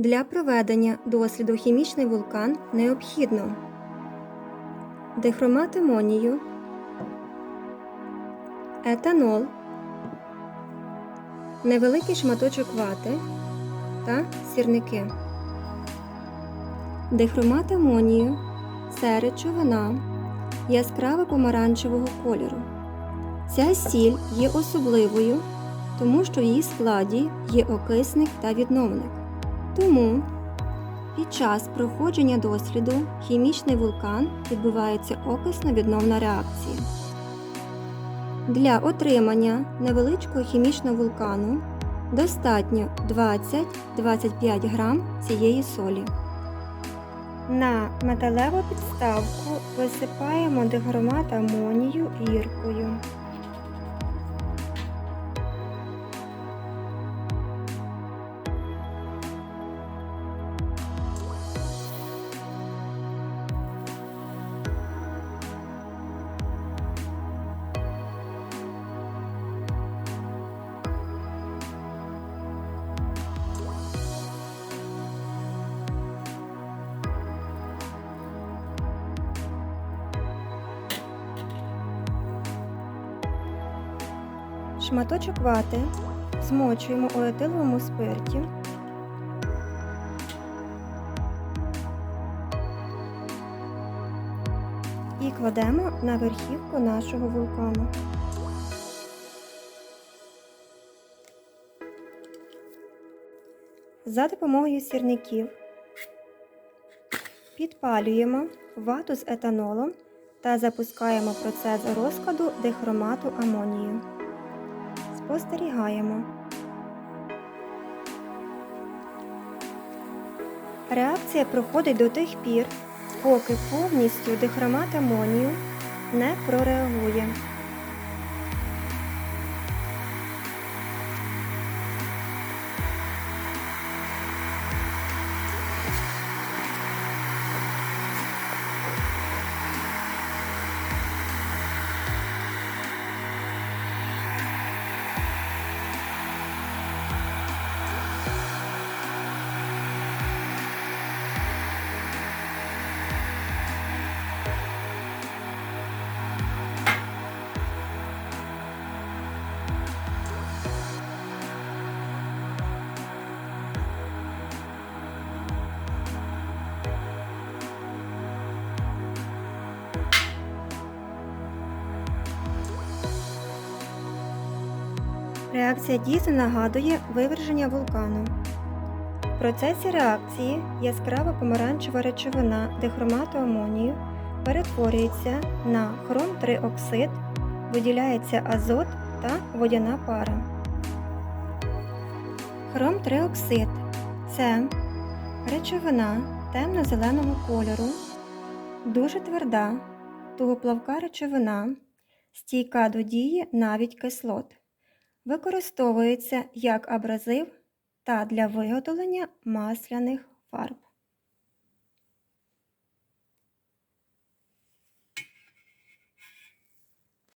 Для проведення досліду хімічний вулкан необхідно дихромат амонію, етанол, невеликий шматочок вати та сірники. Дихромат амонію це речовина яскраво помаранчевого кольору. Ця сіль є особливою, тому що в її складі є окисник та відновник. Тому під час проходження досліду хімічний вулкан відбувається окисно-відновна реакція. Для отримання невеличкого хімічного вулкану достатньо 20-25 грам цієї солі. На металеву підставку висипаємо дихромат амонію гіркою. Шматочок вати змочуємо у етиловому спирті. І кладемо на верхівку нашого вулкану. За допомогою сірників підпалюємо вату з етанолом та запускаємо процес розкладу дихромату амонію. Спостерігаємо. Реакція проходить до тих пір, поки повністю дихромат амонію не прореагує. Реакція дійсно нагадує виверження вулкану. В процесі реакції яскрава помаранчева речовина дихромату амонію перетворюється на хром 3 оксид, виділяється азот та водяна пара. Хром 3 оксид це речовина темно-зеленого кольору, дуже тверда, тугоплавка речовина, стійка до дії навіть кислот. Використовується як абразив та для виготовлення масляних фарб.